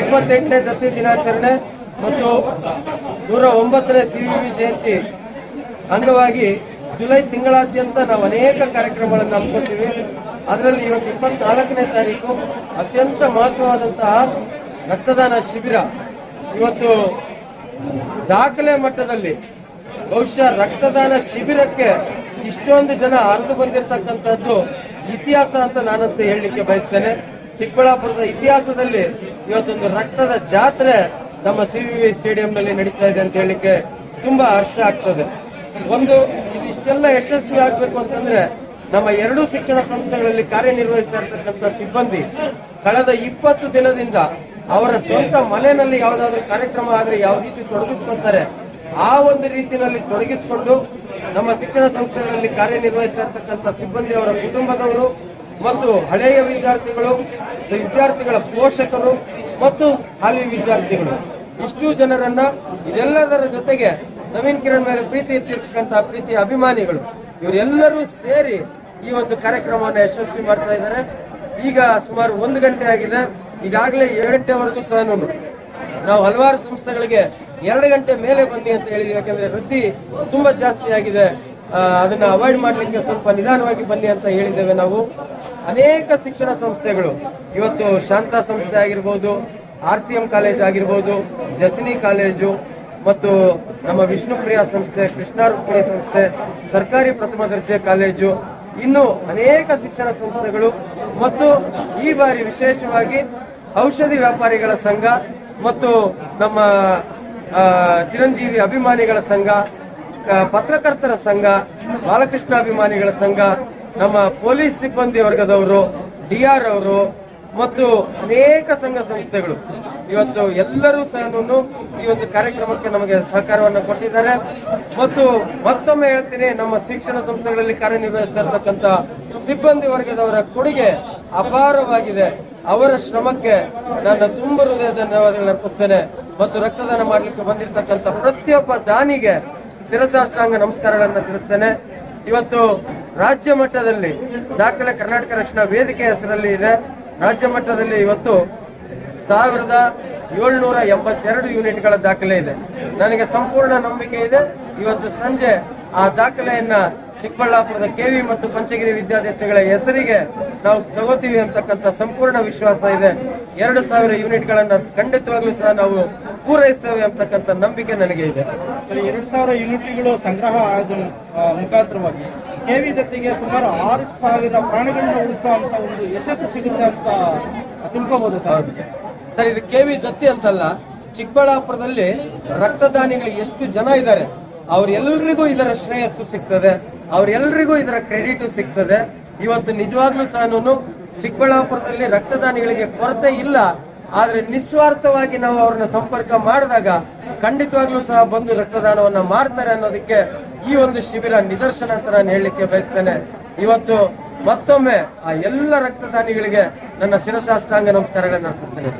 ಇಪ್ಪತ್ತೆಂಟನೇ ದತ್ತಿ ದಿನಾಚರಣೆ ಮತ್ತು ನೂರ ಒಂಬತ್ತನೇ ಸಿ ಜಯಂತಿ ಅಂಗವಾಗಿ ಜುಲೈ ತಿಂಗಳಾದ್ಯಂತ ನಾವು ಅನೇಕ ಕಾರ್ಯಕ್ರಮಗಳನ್ನು ಹಮ್ಮಿಕೊಳ್ತೀವಿ. ಅದರಲ್ಲಿ ಇವತ್ತು ಇಪ್ಪತ್ನಾಲ್ಕನೇ ತಾರೀಕು, ಅತ್ಯಂತ ಮಹತ್ವವಾದಂತಹ ರಕ್ತದಾನ ಶಿಬಿರ. ಇವತ್ತು ದಾಖಲೆ ಮಟ್ಟದಲ್ಲಿ ಬಹುಶಃ ರಕ್ತದಾನ ಶಿಬಿರಕ್ಕೆ ಇಷ್ಟೊಂದು ಜನ ಹರಿದು ಬಂದಿರತಕ್ಕಂಥದ್ದು ಇತಿಹಾಸ ಅಂತ ನಾನಂತೂ ಹೇಳಲಿಕ್ಕೆ ಬಯಸ್ತೇನೆ. ಚಿಕ್ಕಬಳ್ಳಾಪುರದ ಇತಿಹಾಸದಲ್ಲಿ ಇವತ್ತೊಂದು ರಕ್ತದ ಜಾತ್ರೆ ನಮ್ಮ ಸಿ ವಿ ವಿ ಸ್ಟೇಡಿಯಂನಲ್ಲಿ ನಡೀತಾ ಇದೆ ಅಂತ ಹೇಳಲಿಕ್ಕೆ ತುಂಬಾ ಹರ್ಷ ಆಗ್ತದೆ. ಒಂದು ಇದಿಷ್ಟೆಲ್ಲ ಯಶಸ್ವಿ ಆಗಬೇಕು ಅಂತಂದ್ರೆ ನಮ್ಮ ಎರಡು ಶಿಕ್ಷಣ ಸಂಸ್ಥೆಗಳಲ್ಲಿ ಕಾರ್ಯನಿರ್ವಹಿಸ್ತಾ ಇರ್ತಕ್ಕಂಥ ಸಿಬ್ಬಂದಿ ಕಳೆದ ಇಪ್ಪತ್ತು ದಿನದಿಂದ ಅವರ ಸ್ವಂತ ಮನೆಯಲ್ಲಿ ಯಾವುದಾದ್ರೂ ಕಾರ್ಯಕ್ರಮ ಆದ್ರೆ ಯಾವ ರೀತಿ ತೊಡಗಿಸ್ಕೊತಾರೆ, ಆ ಒಂದು ರೀತಿಯಲ್ಲಿ ತೊಡಗಿಸಿಕೊಂಡು ನಮ್ಮ ಶಿಕ್ಷಣ ಸಂಸ್ಥೆಗಳಲ್ಲಿ ಕಾರ್ಯನಿರ್ವಹಿಸ್ತಾ ಇರ್ತಕ್ಕಂಥ ಸಿಬ್ಬಂದಿ ಅವರ ಕುಟುಂಬದವರು ಮತ್ತು ಹಳೆಯ ವಿದ್ಯಾರ್ಥಿಗಳು, ವಿದ್ಯಾರ್ಥಿಗಳ ಪೋಷಕರು ಮತ್ತು ಹಾಲಿ ವಿದ್ಯಾರ್ಥಿಗಳು. ಇಷ್ಟು ಜನರನ್ನ ಇದೆಲ್ಲದರ ಜೊತೆಗೆ ನವೀನ್ ಕಿರಣ್ ಮೇಲೆ ಪ್ರೀತಿ ಇರ್ತಿರ್ತಕ್ಕಂತಹ ಪ್ರೀತಿ ಅಭಿಮಾನಿಗಳು, ಇವರೆಲ್ಲರೂ ಸೇರಿ ಈ ಒಂದು ಕಾರ್ಯಕ್ರಮವನ್ನು ಯಶಸ್ವಿ ಮಾಡ್ತಾ ಇದ್ದಾರೆ. ಈಗ ಸುಮಾರು ಒಂದು ಗಂಟೆ ಆಗಿದೆ. ಈಗಾಗಲೇ ಏಳು ಗಂಟೆವರೆಗೂ ಸಹ ನಾವು ಹಲವಾರು ಸಂಸ್ಥೆಗಳಿಗೆ ಎರಡು ಗಂಟೆ ಮೇಲೆ ಬನ್ನಿ ಅಂತ ಹೇಳಿದ್ವಿ. ಯಾಕಂದ್ರೆ ವೃದ್ಧಿ ತುಂಬಾ ಜಾಸ್ತಿ ಆಗಿದೆ. ಅದನ್ನ ಅವಾಯ್ಡ್ ಮಾಡಲಿಕ್ಕೆ ಸ್ವಲ್ಪ ನಿಧಾನವಾಗಿ ಬನ್ನಿ ಅಂತ ಹೇಳಿದ್ದೇವೆ ನಾವು. ಅನೇಕ ಶಿಕ್ಷಣ ಸಂಸ್ಥೆಗಳು. ಇವತ್ತು ಶಾಂತ ಸಂಸ್ಥೆ ಆಗಿರ್ಬೋದು, ಆರ್ ಸಿ ಎಂ ಕಾಲೇಜ್ ಆಗಿರ್ಬೋದು, ಜಚನಿ ಕಾಲೇಜು ಮತ್ತು ನಮ್ಮ ವಿಷ್ಣುಪ್ರಿಯ ಸಂಸ್ಥೆ ಕೃಷ್ಣಾರ್ಪಣಿ ಸಂಸ್ಥೆ, ಸರ್ಕಾರಿ ಪ್ರಥಮ ದರ್ಜೆ ಕಾಲೇಜು, ಇನ್ನು ಅನೇಕ ಶಿಕ್ಷಣ ಸಂಸ್ಥೆಗಳು ಮತ್ತು ಈ ಬಾರಿ ವಿಶೇಷವಾಗಿ ಔಷಧಿ ವ್ಯಾಪಾರಿಗಳ ಸಂಘ ಮತ್ತು ನಮ್ಮ ಚಿರಂಜೀವಿ ಅಭಿಮಾನಿಗಳ ಸಂಘ ಪತ್ರಕರ್ತರ ಸಂಘ, ಬಾಲಕೃಷ್ಣ ಅಭಿಮಾನಿಗಳ ಸಂಘ ನಮ್ಮ ಪೊಲೀಸ್ ಸಿಬ್ಬಂದಿ ವರ್ಗದವರು, ಡಿ ಆರ್ ಅವರು ಮತ್ತು ಅನೇಕ ಸಂಘ ಸಂಸ್ಥೆಗಳು. ಇವತ್ತು ಎಲ್ಲರೂ ಸಹ ಈ ಒಂದು ಕಾರ್ಯಕ್ರಮಕ್ಕೆ ನಮಗೆ ಸಹಕಾರವನ್ನು ಕೊಟ್ಟಿದ್ದಾರೆ. ಮತ್ತು ಮತ್ತೊಮ್ಮೆ ಹೇಳ್ತೀನಿ, ನಮ್ಮ ಶಿಕ್ಷಣ ಸಂಸ್ಥೆಗಳಲ್ಲಿ ಕಾರ್ಯನಿರ್ವಹಿಸ್ತಾ ಇರ್ತಕ್ಕಂಥ ಸಿಬ್ಬಂದಿ ವರ್ಗದವರ ಕೊಡುಗೆ ಅಪಾರವಾಗಿದೆ. ಅವರ ಶ್ರಮಕ್ಕೆ ನನ್ನ ತುಂಬ ಹೃದಯ ಧನ್ಯವಾದಗಳನ್ನು ಅರ್ಪಿಸ್ತೇನೆ. ಮತ್ತು ರಕ್ತದಾನ ಮಾಡಲಿಕ್ಕೆ ಬಂದಿರತಕ್ಕಂಥ ಪ್ರತಿಯೊಬ್ಬ ದಾನಿಗೆ ಶಿರಸಾಷ್ಟಾಂಗ ನಮಸ್ಕಾರಗಳನ್ನು ತಿಳಿಸ್ತೇನೆ. ಇವತ್ತು ರಾಜ್ಯ ಮಟ್ಟದಲ್ಲಿ ದಾಖಲೆ ಕರ್ನಾಟಕ ರಕ್ಷಣಾ ವೇದಿಕೆ ಹೆಸರಲ್ಲಿ ಇದೆ. ರಾಜ್ಯ ಮಟ್ಟದಲ್ಲಿ ಇವತ್ತು ಸಾವಿರದ ಏಳ್ನೂರ ಎಂಬತ್ತೆರಡು ಯೂನಿಟ್ಗಳ ದಾಖಲೆ ಇದೆ. ನನಗೆ ಸಂಪೂರ್ಣ ನಂಬಿಕೆ ಇದೆ. ಇವತ್ತು ಸಂಜೆ ಆ ದಾಖಲೆಯನ್ನ ಚಿಕ್ಕಬಳ್ಳಾಪುರದ ಕೆವಿ ಮತ್ತು ಪಂಚಗಿರಿ ವಿದ್ಯಾರ್ಥಿಗಳ ಹೆಸರಿಗೆ ನಾವು ತಗೋತೀವಿ ಅಂತಕ್ಕಂಥ ಸಂಪೂರ್ಣ ವಿಶ್ವಾಸ ಇದೆ. ಎರಡು ಸಾವಿರ ಯೂನಿಟ್ಗಳನ್ನು ಖಂಡಿತವಾಗ್ಲೂ ಸಹ ನಾವು ಪೂರೈಸ್ತೇವೆ ಅಂತಕ್ಕಂಥ ನಂಬಿಕೆ ನನಗೆ ಇದೆ. ಎರಡು ಸಾವಿರ ಯೂನಿಟ್ಗಳು ಸಂಗ್ರಹ ಆದ ಮುಖಾಂತರವಾಗಿ. ಕೆವಿ ದತ್ತಿಗೆ ಸುಮಾರು ಆರು ಸಾವಿರ ಪ್ರಾಣಿಗಳನ್ನ ಉಳಿಸುವಂತ ಒಂದು ಯಶಸ್ಸು ಸಿಗುತ್ತೆ ಅಂತ ತಿಳ್ಕೊಬಹುದು ಸರ್. ಸರ್. ಇದು ಕೆ ವಿ ದತ್ತಿ ಅಂತಲ್ಲ, ಚಿಕ್ಕಬಳ್ಳಾಪುರದಲ್ಲಿ ರಕ್ತದಾನಿಗಳು ಎಷ್ಟು ಜನ ಇದ್ದಾರೆ? ಅವ್ರೆಲ್ರಿಗೂ ಇದರ ಶ್ರೇಯಸ್ಸು ಸಿಗ್ತದೆ, ಅವ್ರೆಲ್ರಿಗೂ ಇದರ ಕ್ರೆಡಿಟ್ ಸಿಗ್ತದೆ. ಇವತ್ತು ನಿಜವಾಗ್ಲೂ ಸಹ ಚಿಕ್ಕಬಳ್ಳಾಪುರದಲ್ಲಿ ರಕ್ತದಾನಿಗಳಿಗೆ ಕೊರತೆ ಇಲ್ಲ. ಆದ್ರೆ ನಿಸ್ವಾರ್ಥವಾಗಿ ನಾವು ಅವ್ರನ್ನ ಸಂಪರ್ಕ ಮಾಡಿದಾಗ ಖಂಡಿತವಾಗ್ಲೂ ಸಹ ಬಂದು ರಕ್ತದಾನವನ್ನ ಮಾಡ್ತಾರೆ ಅನ್ನೋದಕ್ಕೆ ಈ ಒಂದು ಶಿಬಿರ ನಿದರ್ಶನ ಅಂತ ನಾನು ಹೇಳಲಿಕ್ಕೆ ಬಯಸ್ತೇನೆ. ಇವತ್ತು ಮತ್ತೊಮ್ಮೆ ಆ ಎಲ್ಲ ರಕ್ತದಾನಿಗಳಿಗೆ ನನ್ನ ಶಿರಸಾಷ್ಟಾಂಗ ನಮಸ್ಕಾರಗಳನ್ನು ಅರ್ಪಿಸ್ತೇನೆ